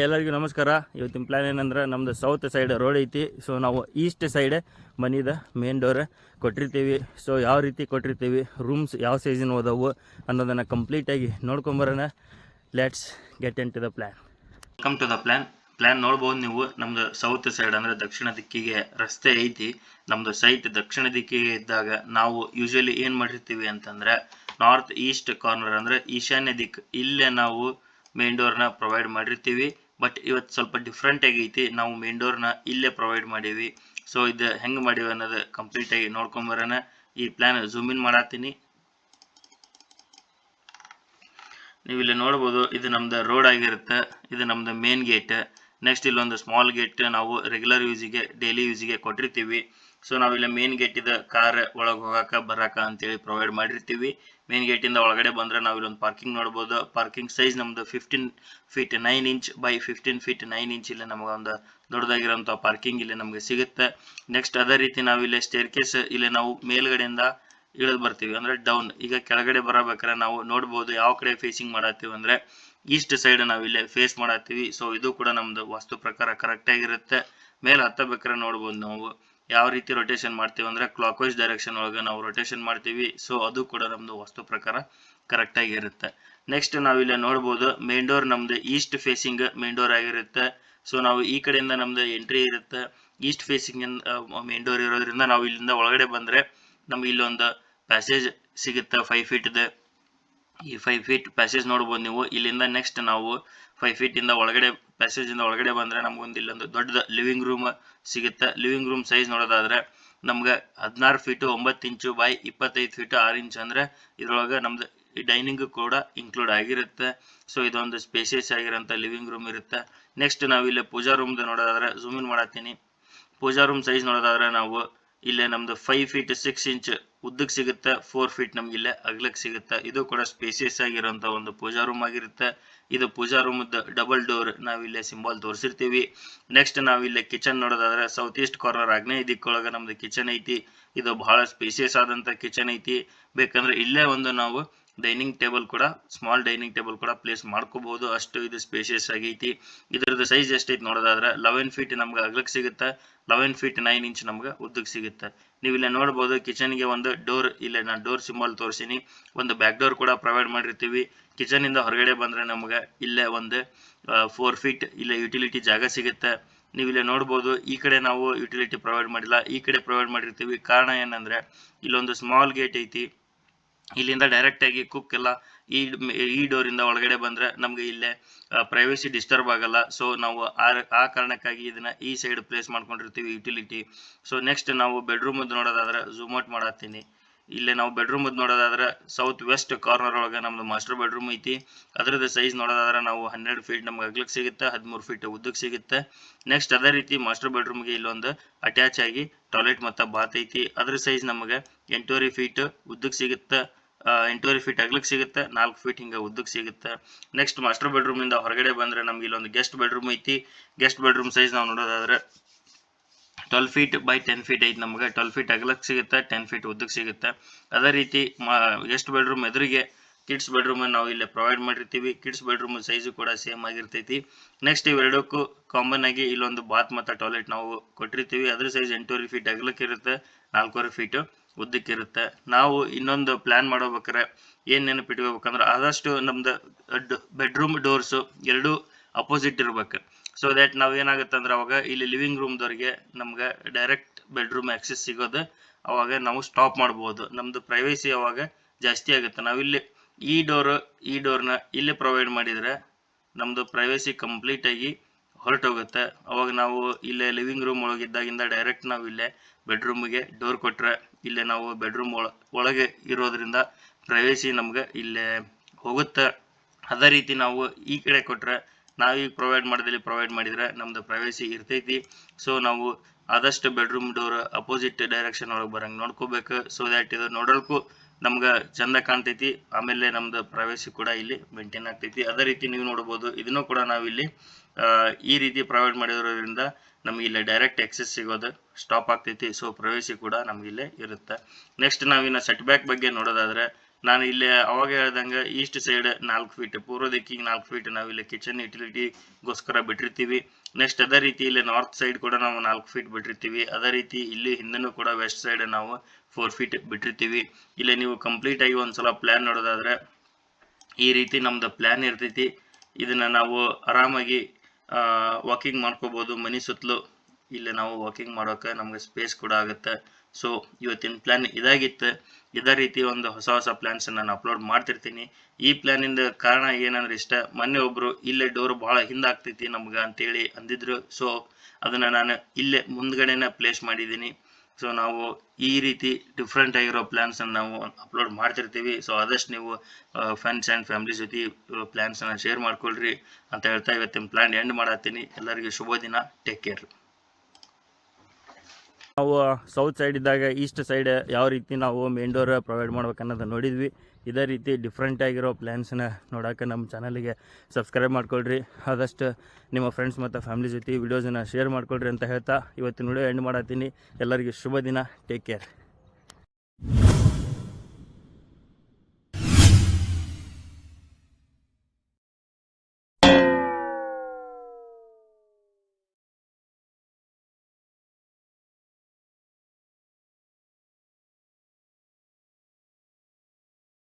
ಎಲ್ಲರಿಗೂ ನಮಸ್ಕಾರ. ಇವತ್ತಿನ ಪ್ಲ್ಯಾನ್ ಏನಂದ್ರೆ ನಮ್ದು ಸೌತ್ ಸೈಡ್ ರೋಡ್ ಐತಿ. ಸೊ ನಾವು ಈಸ್ಟ್ ಸೈಡ್ ಮನಿದ ಮೇನ್ ಡೋರ್ ಕೊಟ್ಟಿರ್ತೀವಿ. ಸೊ ಯಾವ ರೀತಿ ಕೊಟ್ಟಿರ್ತೀವಿ? ರೂಮ್ಸ್ ಯಾವ ಸೈಜಿನ ಹೋದವು ಅನ್ನೋದನ್ನು ಕಂಪ್ಲೀಟಾಗಿ ನೋಡ್ಕೊಂಬರೋಣ let's get into the plan welcome to the plan plan ನೋಡ್ಬೋದು ನೀವು. ನಮ್ದು ಸೌತ್ ಸೈಡ್ ಅಂದರೆ ದಕ್ಷಿಣ ದಿಕ್ಕಿಗೆ ರಸ್ತೆ ಐತಿ. ನಮ್ಮದು ಸೈಟ್ ದಕ್ಷಿಣ ದಿಕ್ಕಿಗೆ ಇದ್ದಾಗ ನಾವು ಯೂಶಲಿ ಏನು ಮಾಡಿರ್ತೀವಿ ಅಂತಂದ್ರೆ ನಾರ್ತ್ ಈಸ್ಟ್ ಕಾರ್ನರ್ ಅಂದರೆ ಈಶಾನ್ಯ ದಿಕ್. ಇಲ್ಲೇ ನಾವು ಮೇನ್ ಡೋರ್ನ ಪ್ರೊವೈಡ್ ಮಾಡಿರ್ತೀವಿ. ಬಟ್ ಇವತ್ತು ಸ್ವಲ್ಪ ಡಿಫ್ರೆಂಟ್ ಆಗೈತಿ. ನಾವು ಮೇನ್ ಡೋರ್ನ ಇಲ್ಲೇ ಪ್ರೊವೈಡ್ ಮಾಡೀವಿ. ಸೊ ಇದು ಹೆಂಗೆ ಮಾಡೀವಿ ಅನ್ನೋದು ಕಂಪ್ಲೀಟ್ ಆಗಿ ನೋಡ್ಕೊಂಬರೋಣ ಈ ಪ್ಲ್ಯಾನ್ ಝೂಮ್ ಇನ್ ಮಾಡತ್ತೀನಿ. ನೀವು ಇಲ್ಲಿ ನೋಡ್ಬೋದು, ಇದು ನಮ್ದು ರೋಡ್ ಆಗಿರುತ್ತೆ. ಇದು ನಮ್ದು ಮೇನ್ ಗೇಟ್ ನೆಕ್ಸ್ಟ್ ಇಲ್ಲೊಂದು ಸ್ಮಾಲ್ ಗೇಟ್ ನಾವು ರೆಗ್ಯುಲರ್ ಯೂಸಿಗೆ ಡೈಲಿ ಯೂಸಿಗೆ ಕೊಟ್ಟಿರ್ತೀವಿ. ಸೊ ನಾವಿಲ್ಲಿ ಮೇನ್ ಗೇಟ್ ಇದೆ ಕಾರ್ ಒಳಗೆ ಹೋಗಾಕ, ಬರಾಕ ಅಂತೇಳಿ ಪ್ರೊವೈಡ್ ಮಾಡಿರ್ತೀವಿ. ಮೇನ್ ಗೇಟಿಂದ ಒಳಗಡೆ ಬಂದ್ರೆ ನಾವು ಒಂದು ಪಾರ್ಕಿಂಗ್ ನೋಡ್ಬೋದು. ಪಾರ್ಕಿಂಗ್ ಸೈಜ್ ನಮ್ಮದು fifteen feet nine inch by fifteen feet nine inch ಇಲ್ಲಿ ನಮಗೆ ಒಂದು ದೊಡ್ಡದಾಗಿರೋಂಥ ಪಾರ್ಕಿಂಗ್ ಇಲ್ಲಿ ನಮಗೆ ಸಿಗುತ್ತೆ. ನೆಕ್ಸ್ಟ್ ಅದೇ ರೀತಿ ನಾವು ಇಲ್ಲಿ ಸ್ಟೇರ್ ಕೇಸ್ ಇಲ್ಲಿ ನಾವು ಮೇಲ್ಗಡೆಯಿಂದ ಇಳಿದು ಬರ್ತೀವಿ. ಅಂದ್ರೆ ಡೌನ್ ಈಗ ಕೆಳಗಡೆ ಬರಬೇಕಾದ್ರೆ ನಾವು ನೋಡ್ಬೋದು ಯಾವ ಕಡೆ ಫೇಸಿಂಗ್ ಮಾಡತ್ತೀವಿ ಅಂದ್ರೆ ಈಸ್ಟ್ ಸೈಡ್ ನಾವು ಇಲ್ಲಿ ಫೇಸ್ ಮಾಡತ್ತೀವಿ. ಸೊ ಇದು ಕೂಡ ನಮ್ದು ವಾಸ್ತು ಪ್ರಕಾರ ಕರೆಕ್ಟ್ ಆಗಿರುತ್ತೆ. ಮೇಲೆ ಹತ್ತಬೇಕಾದ್ರೆ ನೋಡ್ಬೋದು ನಾವು. ಯಾವ ರೀತಿ ರೊಟೇಷನ್ ಮಾಡ್ತೀವಿ ಅಂದ್ರೆ ಕ್ಲಾಕ್ ವೈಸ್ ಡೈರೆಕ್ಷನ್ ಒಳಗೆ ನಾವು ರೊಟೇಷನ್ ಮಾಡ್ತೀವಿ. ಸೊ ಅದು ಕೂಡ ನಮ್ದು ವಸ್ತು ಪ್ರಕಾರ ಕರೆಕ್ಟ್ ಆಗಿರುತ್ತೆ ನೆಕ್ಸ್ಟ್ ನಾವು ಇಲ್ಲಿ ನೋಡ್ಬೋದು ಮೇನ್ ಡೋರ್ ನಮ್ದು ಈಸ್ಟ್ ಫೇಸಿಂಗ್ ಮೇನ್ ಡೋರ್ ಆಗಿರುತ್ತೆ. ಸೊ ನಾವು ಈ ಕಡೆಯಿಂದ ನಮ್ದು ಎಂಟ್ರಿ ಇರುತ್ತೆ. ಈಸ್ಟ್ ಫೇಸಿಂಗ್ ಮೇನ್ ಡೋರ್ ಇರೋದ್ರಿಂದ ನಾವು ಇಲ್ಲಿಂದ ಒಳಗಡೆ ಬಂದ್ರೆ ನಮ್ಗೆ ಇಲ್ಲೊಂದು ಪ್ಯಾಸೇಜ್ ಸಿಗುತ್ತೆ ಫೈವ್ ಇದೆ ಈ ಫೈವ್ ಫೀಟ್ ಪ್ಯಾಸೇಜ್ ನೋಡ್ಬೋದು ನೀವು. ಇಲ್ಲಿಂದ ನೆಕ್ಸ್ಟ್ ನಾವು ಫೈವ್ ಫೀಟ್ ಇಂದ ಒಳಗಡೆ ಪ್ಯಾಸೇಜ್ ಇಂದ ಒಳಗಡೆ ಬಂದ್ರೆ ನಮ್ಗೊಂದು ಇಲ್ಲೊಂದು ದೊಡ್ಡ ಲಿವಿಂಗ್ ರೂಮ್ ಸಿಗುತ್ತೆ. ಲಿವಿಂಗ್ ರೂಮ್ ಸೈಜ್ ನೋಡೋದಾದ್ರೆ ನಮ್ಗೆ ಹದಿನಾರು ಫೀಟು ಒಂಬತ್ತು ಇಂಚು ಬೈ ಇಪ್ಪತ್ತೈದು ಫೀಟು ಆರು ಇಂಚ್ ಅಂದ್ರೆ ಇದ್ರೊಳಗೆ ನಮ್ದು ಡೈನಿಂಗ್ ಕೂಡ ಇನ್ಕ್ಲೂಡ್ ಆಗಿರುತ್ತೆ. ಸೊ ಇದೊಂದು ಸ್ಪೇಸಿಯಸ್ ಆಗಿರೋಂಥ ಲಿವಿಂಗ್ ರೂಮ್ ಇರುತ್ತೆ. ನೆಕ್ಸ್ಟ್ ನಾವು ಇಲ್ಲಿ ಪೂಜಾ ರೂಮ್ದು ನೋಡೋದಾದ್ರೆ ಜೂಮ್ ಇನ್ ಮಾಡತ್ತೀನಿ ಪೂಜಾ ರೂಮ್ ಸೈಜ್ ನೋಡೋದಾದ್ರೆ ನಾವು ಇಲ್ಲೇ ನಮ್ದು ಫೈವ್ ಫೀಟ್ ಸಿಕ್ಸ್ ಇಂಚ್ ಉದ್ದಕ್ಕೆ ಸಿಗುತ್ತೆ ಫೋರ್ ಫೀಟ್ ನಮ್ಗೆ ಇಲ್ಲೇ ಅಗ್ಲಕ್ಕೆ ಸಿಗುತ್ತೆ. ಇದು ಕೂಡ ಸ್ಪೇಸಿಯಸ್ ಆಗಿರುವಂತ ಒಂದು ಪೂಜಾ ರೂಮ್ ಆಗಿರುತ್ತೆ. ಇದು ಪೂಜಾ ರೂಮ್ ಡಬಲ್ ಡೋರ್ ನಾವು ಇಲ್ಲೇ ಸಿಂಬಲ್ ತೋರಿಸಿರ್ತೀವಿ. ನೆಕ್ಸ್ಟ್ ನಾವು ಇಲ್ಲೇ ಕಿಚನ್ ನೋಡೋದಾದ್ರೆ ಸೌತ್ ಈಸ್ಟ್ ಕಾರ್ನರ್ ಆಗ್ನೇಯ ದಿಕ್ಕೊಳಗೆ ನಮ್ದು ಕಿಚನ್ ಐತಿ. ಇದು ಬಹಳ ಸ್ಪೇಸಿಯಸ್ ಆದಂತ ಕಿಚನ್ ಐತಿ. ಬೇಕಂದ್ರೆ ಇಲ್ಲೇ ಒಂದು ನಾವು ಡೈನಿಂಗ್ ಟೇಬಲ್ ಕೂಡ ಸ್ಮಾಲ್ ಡೈನಿಂಗ್ ಟೇಬಲ್ ಕೂಡ ಪ್ಲೇಸ್ ಮಾಡ್ಕೋಬಹುದು. ಅಷ್ಟು ಇದು ಸ್ಪೇಷಿಯಸ್ ಆಗೈತಿ. ಇದ್ರದ್ದು ಸೈಜ್ ಎಷ್ಟೈತಿ ನೋಡೋದಾದ್ರೆ ಲೆವೆನ್ ಫೀಟ್ ನಮ್ಗೆ ಅಗ್ಲಕ್ಕೆ ಸಿಗುತ್ತೆ ಲೆವೆನ್ ಫೀಟ್ ನೈನ್ ಇಂಚ್ ನಮ್ಗೆ ಉದ್ದಕ್ಕೆ ಸಿಗುತ್ತೆ. ನೀವು ಇಲ್ಲೇ ನೋಡ್ಬೋದು ಕಿಚನ್ಗೆ ಒಂದು ಡೋರ್ ಇಲ್ಲೇ ನಾನು ಡೋರ್ ಸಿಂಬಲ್ ತೋರಿಸಿನಿ. ಒಂದು ಬ್ಯಾಕ್ ಡೋರ್ ಕೂಡ ಪ್ರೊವೈಡ್ ಮಾಡಿರ್ತೀವಿ. ಕಿಚನ್ ಇಂದ ಹೊರಗಡೆ ಬಂದ್ರೆ ನಮ್ಗೆ ಇಲ್ಲೇ ಒಂದು ಫೋರ್ ಫೀಟ್ ಇಲ್ಲೇ ಯುಟಿಲಿಟಿ ಜಾಗ ಸಿಗುತ್ತೆ. ನೀವು ಇಲ್ಲೇ ನೋಡ್ಬೋದು, ಈ ಕಡೆ ನಾವು ಯುಟಿಲಿಟಿ ಪ್ರೊವೈಡ್ ಮಾಡಿಲ್ಲ. ಈ ಕಡೆ ಪ್ರೊವೈಡ್ ಮಾಡಿರ್ತೀವಿ. ಕಾರಣ ಏನಂದ್ರೆ, ಇಲ್ಲೊಂದು ಸ್ಮಾಲ್ ಗೇಟ್ ಐತಿ. ಇಲ್ಲಿಂದ ಡೈರೆಕ್ಟ್ ಆಗಿ ಕುಕ್ ಎಲ್ಲ ಈ ಈ ಡೋರ್ ಇಂದ ಒಳಗಡೆ ಬಂದ್ರೆ ನಮ್ಗೆ ಇಲ್ಲೇ ಪ್ರೈವಸಿ ಡಿಸ್ಟರ್ಬ್ ಆಗಲ್ಲ. ಸೊ ನಾವು ಆ ಕಾರಣಕ್ಕಾಗಿ ಇದನ್ನ ಈ ಸೈಡ್ ಪ್ಲೇಸ್ ಮಾಡ್ಕೊಂಡಿರ್ತೀವಿ ಯುಟಿಲಿಟಿ ಸೊ ನೆಕ್ಸ್ಟ್ ನಾವು ಬೆಡ್ರೂಮ್ ನೋಡೋದಾದ್ರೆ ಝೂಮ್ ಔಟ್ ಮಾಡತ್ತೀನಿ. ಇಲ್ಲೇ ನಾವು ಬೆಡ್ರೂಮ್ ನೋಡೋದಾದ್ರೆ ಸೌತ್ ವೆಸ್ಟ್ ಕಾರ್ನರ್ ಒಳಗೆ ನಮ್ದು ಮಾಸ್ಟರ್ ಬೆಡ್ರೂಮ್ ಐತಿ. ಅದ್ರದ್ದು ಸೈಜ್ ನೋಡೋದಾದ್ರೆ ನಾವು ಹನ್ನೆರಡು ಫೀಟ್ ನಮ್ಗೆ ಅಗ್ಲಕ್ಕೆ ಸಿಗುತ್ತೆ, ಹದಿಮೂರು ಫೀಟ್ ಉದ್ದಕ್ಕೆ ಸಿಗುತ್ತೆ. ನೆಕ್ಸ್ಟ್ ಅದೇ ರೀತಿ ಮಾಸ್ಟರ್ ಬೆಡ್ರೂಮ್ಗೆ ಇಲ್ಲೊಂದು ಅಟ್ಯಾಚ್ ಆಗಿ ಟಾಯ್ಲೆಟ್ ಮತ್ತು ಬಾತ್ ಐತಿ. ಅದ್ರ ಸೈಜ್ ನಮಗೆ ಎಂಟೂವರೆ ಫೀಟ್ ಉದ್ದಕ್ಕೆ ಸಿಗುತ್ತೆ. ಎಂಟೂವರೆ ಫೀಟ್ ಅಗ್ಲಕ್ಕೆ ಸಿಗುತ್ತೆ, ನಾಲ್ಕು ಫೀಟ್ ಹಿಂಗೆ ಉದ್ದಕ್ಕೆ ಸಿಗುತ್ತೆ. ನೆಕ್ಸ್ಟ್ ಮಾಸ್ಟರ್ ಬೆಡ್ರೂಮ್ ಇಂದ ಹೊರಗಡೆ ಬಂದ್ರೆ ನಮ್ಗೆ ಇಲ್ಲೊಂದು ಗೆಸ್ಟ್ ಬೆಡ್ರೂಮ್ ಐತಿ. ಗೆಸ್ಟ್ ಬೆಡ್ರೂಮ್ ಸೈಜ್ ನಾವು ನೋಡೋದಾದ್ರೆ twelve feet by ten feet ಐತಿ ನಮ್ಗೆ. ಟ್ವೆಲ್ ಫೀಟ್ ಅಗಲಕ್ಕೆ ಸಿಗುತ್ತೆ ಟೆನ್ ಫೀಟ್ ಉದ್ದಕ್ಕೆ ಸಿಗುತ್ತೆ. ಅದೇ ರೀತಿ ಗೆಸ್ಟ್ ಬೆಡ್ರೂಮ್ ಎದುರಿಗೆ ಕಿಡ್ಸ್ ಬೆಡ್ರೂಮ್ ನಾವು ಇಲ್ಲಿ ಪ್ರೊವೈಡ್ ಮಾಡಿರ್ತೀವಿ. ಕಿಡ್ಸ್ ಬೆಡ್ರೂಮ್ ಸೈಜು ಕೂಡ ಸೇಮ್ ಆಗಿರ್ತೈತಿ. ನೆಕ್ಸ್ಟ್ ಇವೆರಡಕ್ಕೂ ಕಾಮನ್ ಆಗಿ ಇಲ್ಲೊಂದು ಬಾತ್ ಮತ್ತು ಟಾಯ್ಲೆಟ್ ನಾವು ಕೊಟ್ಟಿರ್ತೀವಿ. ಅದ್ರ ಸೈಜ್ ಎಂಟೂವರೆ ಫೀಟ್ ಅಗಲಕ್ಕೆ ಇರುತ್ತೆ, ನಾಲ್ಕೂವರೆ ಫೀಟ್ ಉದ್ದಕ್ಕೆ ಇರುತ್ತೆ ನಾವು ಇನ್ನೊಂದು ಪ್ಲ್ಯಾನ್ ಮಾಡೋಬೇಕಾರೆ ಏನು ನೆನಪಿಟ್ಕೋಬೇಕಂದ್ರೆ ಆದಷ್ಟು ನಮ್ದು ಬೆಡ್ರೂಮ್ ಡೋರ್ಸು ಎರಡು ಅಪೋಸಿಟ್ ಇರ್ಬೇಕು. ಸೊ ದ್ಯಾಟ್ ನಾವು ಏನಾಗುತ್ತೆ ಅಂದ್ರೆ ಅವಾಗ ಇಲ್ಲಿ ಲಿವಿಂಗ್ ರೂಮ್ದವ್ರಿಗೆ ನಮ್ಗೆ ಡೈರೆಕ್ಟ್ ಬೆಡ್ರೂಮ್ ಆಕ್ಸೆಸ್ ಸಿಗೋದು. ಅವಾಗ ನಾವು ಸ್ಟಾಪ್ ಮಾಡ್ಬೋದು. ನಮ್ದು ಪ್ರೈವೇಸಿ ಅವಾಗ ಜಾಸ್ತಿ ಆಗುತ್ತೆ. ನಾವಿಲ್ಲಿ ಈ ಡೋರ್ ಈ ಡೋರ್ನ ಇಲ್ಲಿ ಪ್ರೊವೈಡ್ ಮಾಡಿದ್ರೆ ನಮ್ಮದು ಪ್ರೈವೇಸಿ ಕಂಪ್ಲೀಟ್ ಆಗಿ ಹೊರಟೋಗುತ್ತೆ. ಅವಾಗ ನಾವು ಇಲ್ಲೇ ಲಿವಿಂಗ್ ರೂಮ್ ಒಳಗಿದ್ದಾಗಿಂದ ಡೈರೆಕ್ಟ್ ನಾವು ಇಲ್ಲೇ ಬೆಡ್ರೂಮ್ಗೆ ಡೋರ್ ಕೊಟ್ರೆ ಇಲ್ಲೇ ನಾವು ಬೆಡ್ರೂಮ್ ಒಳ, ಒಳಗೆ ಇರೋದ್ರಿಂದ ಪ್ರೈವೇಸಿ ನಮ್ಗೆ ಇಲ್ಲೇ ಹೋಗುತ್ತೆ. ಅದೇ ರೀತಿ ನಾವು ಈ ಕಡೆ ಕೊಟ್ರೆ ನಾವೀಗ ಪ್ರೊವೈಡ್ ಮಾಡಿದಲ್ಲಿ ಪ್ರೊವೈಡ್ ಮಾಡಿದ್ರೆ ನಮ್ದು ಪ್ರೈವೇಸಿ ಇರ್ತೈತಿ. ಸೊ ನಾವು ಆದಷ್ಟು ಬೆಡ್ರೂಮ್ ಡೋರ್ ಅಪೋಸಿಟ್ ಡೈರೆಕ್ಷನ್ ಒಳಗೆ ಬರಂಗೆ ನೋಡ್ಕೋಬೇಕು. ಸೊ ದ್ಯಾಟ್ ಇದು ನೋಡೋಕ್ಕೂ ನಮ್ಗೆ ಚಂದ ಕಾಣ್ತೈತಿ. ಆಮೇಲೆ ನಮ್ದು ಪ್ರೈವೇಸಿ ಕೂಡ ಇಲ್ಲಿ ಮೇಂಟೈನ್ ಆಗ್ತೈತಿ. ಅದೇ ರೀತಿ ನೀವು ನೋಡ್ಬೋದು, ಇದನ್ನು ಕೂಡ ನಾವಿಲ್ಲಿ ಈ ರೀತಿ ಪ್ರೊವೈಡ್ ಮಾಡಿರೋದ್ರಿಂದ ನಮಗೆ ಇಲ್ಲಿ ಡೈರೆಕ್ಟ್ ಎಕ್ಸೆಸ್ ಸಿಗೋದು ಸ್ಟಾಪ್ ಆಗ್ತೈತಿ. ಸೊ ಪ್ರವೇಶಿ ಕೂಡ ನಮ್ಗೆ ಇಲ್ಲೇ ಇರುತ್ತೆ. ನೆಕ್ಸ್ಟ್ ನಾವಿನ್ನ ಸೆಟ್ ಬ್ಯಾಕ್ ಬಗ್ಗೆ ನೋಡೋದಾದ್ರೆ ನಾನು ಇಲ್ಲಿ ಅವಾಗ ಹೇಳ್ದಂಗೆ ಈಸ್ಟ್ ಸೈಡ್ ನಾಲ್ಕು ಫೀಟ್ ಪೂರ್ವ ದಿಕ್ಕಿಗೆ ನಾಲ್ಕು ಫೀಟ್ ನಾವು ಇಲ್ಲಿ ಕಿಚನ್ ಯುಟಿಲಿಟಿಗೋಸ್ಕರ ಬಿಟ್ಟಿರ್ತೀವಿ. ನೆಕ್ಸ್ಟ್ ಅದೇ ರೀತಿ ಇಲ್ಲಿ ನಾರ್ತ್ ಸೈಡ್ ಕೂಡ ನಾವು ನಾಲ್ಕು ಫೀಟ್ ಬಿಟ್ಟಿರ್ತೀವಿ. ಅದೇ ರೀತಿ ಇಲ್ಲಿ ಹಿಂದೆನೂ ಕೂಡ ವೆಸ್ಟ್ ಸೈಡ್ ನಾವು ಫೋರ್ ಫೀಟ್ ಬಿಟ್ಟಿರ್ತೀವಿ. ಇಲ್ಲಿ ನೀವು ಕಂಪ್ಲೀಟ್ ಆಗಿ ಒಂದ್ಸಲ ಪ್ಲ್ಯಾನ್ ನೋಡೋದಾದ್ರೆ ಈ ರೀತಿ ನಮ್ದು ಪ್ಲ್ಯಾನ್ ಇರ್ತೈತಿ. ಇದನ್ನ ನಾವು ಆರಾಮಾಗಿ ವಾಕಿಂಗ್ ಮಾಡ್ಕೋಬಹುದು ಮನೆ ಸುತ್ತಲೂ ಇಲ್ಲಿ ನಾವು ವಾಕಿಂಗ್ ಮಾಡೋಕೆ ನಮಗೆ ಸ್ಪೇಸ್ ಕೂಡ ಆಗುತ್ತೆ. ಸೊ ಇವತ್ತಿನ ಪ್ಲ್ಯಾನ್ ಇದಾಗಿತ್ತು. ಇದೇ ರೀತಿ ಒಂದು ಹೊಸ ಹೊಸ ಪ್ಲ್ಯಾನ್ಸ್ ನಾನು ಅಪ್ಲೋಡ್ ಮಾಡ್ತಿರ್ತೀನಿ. ಈ ಪ್ಲ್ಯಾನಿಂದ ಕಾರಣ ಏನಂದ್ರೆ ಇಷ್ಟ, ಮೊನ್ನೆ ಒಬ್ರು ಇಲ್ಲೇ ಡೋರ್ ಭಾಳ ಹಿಂದಾಗ್ತೈತಿ ನಮ್ಗೆ ಅಂತೇಳಿ ಅಂದಿದ್ರು. ಸೊ ಅದನ್ನ ನಾನು ಇಲ್ಲೇ ಮುಂದ್ಗಡೆನ ಪ್ಲೇಸ್ ಮಾಡಿದ್ದೀನಿ. ಸೊ ನಾವು ಈ ರೀತಿ ಡಿಫ್ರೆಂಟ್ ಆಗಿರೋ ಪ್ಲ್ಯಾನ್ಸ್ ನಾವು ಅಪ್ಲೋಡ್ ಮಾಡ್ತಿರ್ತೀವಿ. ಸೊ ಆದಷ್ಟು ನೀವು ಫ್ರೆಂಡ್ಸ್ ಆ್ಯಂಡ್ ಫ್ಯಾಮಿಲಿ ಜೊತೆ ಪ್ಲ್ಯಾನ್ಸನ್ನು ಶೇರ್ ಮಾಡ್ಕೊಳ್ರಿ ಅಂತ ಹೇಳ್ತಾ ಇವತ್ತಿನ ಪ್ಲ್ಯಾನ್ ಎಂಡ್ ಮಾಡತ್ತೀನಿ. ಎಲ್ಲರಿಗೂ ಶುಭ ದಿನ. ಟೇಕ್ ಕೇರ್ ನಾವು ಸೌತ್ ಸೈಡ್ ಇದ್ದಾಗ ಈಸ್ಟ್ ಸೈಡ್ ಯಾವ ರೀತಿ ನಾವು ಮೇನ್ ಡೋರ್ ಪ್ರೊವೈಡ್ ಮಾಡ್ಬೇಕು ಅನ್ನೋದನ್ನ ನೋಡಿದ್ವಿ. ಇದೇ ರೀತಿ ಡಿಫ್ರೆಂಟ್ ಆಗಿರೋ ಪ್ಲ್ಯಾನ್ಸನ್ನ ನೋಡೋಕೆ ನಮ್ಮ ಚಾನಲಿಗೆ ಸಬ್ಸ್ಕ್ರೈಬ್ ಮಾಡ್ಕೊಳ್ರಿ. ಆದಷ್ಟು ನಿಮ್ಮ ಫ್ರೆಂಡ್ಸ್ ಮತ್ತು ಫ್ಯಾಮಿಲಿ ಜೊತೆ ವಿಡಿಯೋಸನ್ನು ಶೇರ್ ಮಾಡ್ಕೊಳ್ರಿ ಅಂತ ಹೇಳ್ತಾ ಇವತ್ತಿನ ವಿಡಿಯೋ ಎಂಡ್ ಮಾಡತ್ತೀನಿ ಎಲ್ಲರಿಗೂ ಶುಭ ದಿನ. Take care